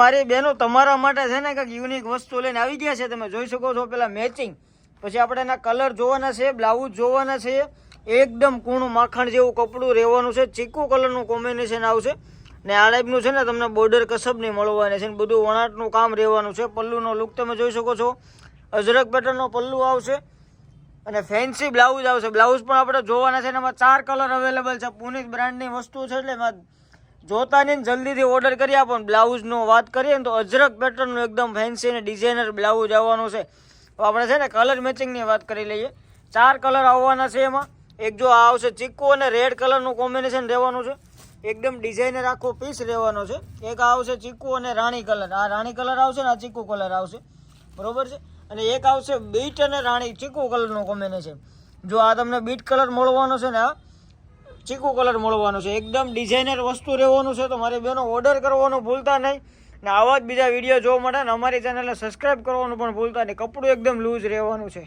મારી બહેનો તમારા માટે છે ને કંઈક યુનિક વસ્તુ લઈને આવી ગયા છે. તમે જોઈ શકો છો પેલા મેચિંગ પછી આપણે એના કલર જોવાના છે બ્લાઉઝ જોવાના છે. એકદમ કૂણું માખણ જેવું કપડું રહેવાનું છે. ચીકુ કલરનું કોમ્બિનેશન આવશે. ને આ ટાઈપનું છે ને તમને બોર્ડર કસબ નહીં મળવાની છે બધું વણાટનું કામ રહેવાનું છે. પલ્લુનો લુક તમે જોઈ શકો છો. અજરક પેટર્નનો પલ્લુ આવશે. અને ફેન્સી બ્લાઉઝ આવશે. બ્લાઉઝ પણ આપણે જોવાના છે એમાં ચાર કલર અવેલેબલ છે. પુનિત બ્રાન્ડની વસ્તુ છે એટલે એમાં જોતા નહીં જલ્દીથી ઓર્ડર કરી આપો બ્લાઉઝનો વાત કરીએ ને તો અજરક પેટર્નનું એકદમ ફેન્સી અને ડિઝાઇનર બ્લાઉઝ આવવાનું છે. તો આપણે છે ને કલર મેચિંગની વાત કરી લઈએ. ચાર કલર આવવાના છે એમાં. એક જો આ આવશે ચીકુ અને રેડ કલરનું કોમ્બિનેશન રહેવાનું છે. એકદમ ડિઝાઇનર આખો પીસ રહેવાનો છે. એક આવશે ચીકુ અને રાણી કલર આ રાણી કલર આવશે ને આ ચીકુ કલર આવશે. બરોબર છે? અને એક આવશે બીટ અને રાણી ચીકુ કલરનું કોમ્બિનેશન જો આ તમને બીટ કલર મળવાનો છે ને આ ચીકુ કલર મળવાનો છે. એકદમ ડિઝાઇનર વસ્તુ રહેવાનું છે તો મારી બહેનો ઓર્ડર કરવાનું ભૂલતા નહીં. ને આવા જ બીજા વીડિયો જોવા માટે અમારી ચેનલને સબસ્ક્રાઈબ કરવાનું પણ ભૂલતા નહીં. કપડું એકદમ લૂઝ રહેવાનું છે.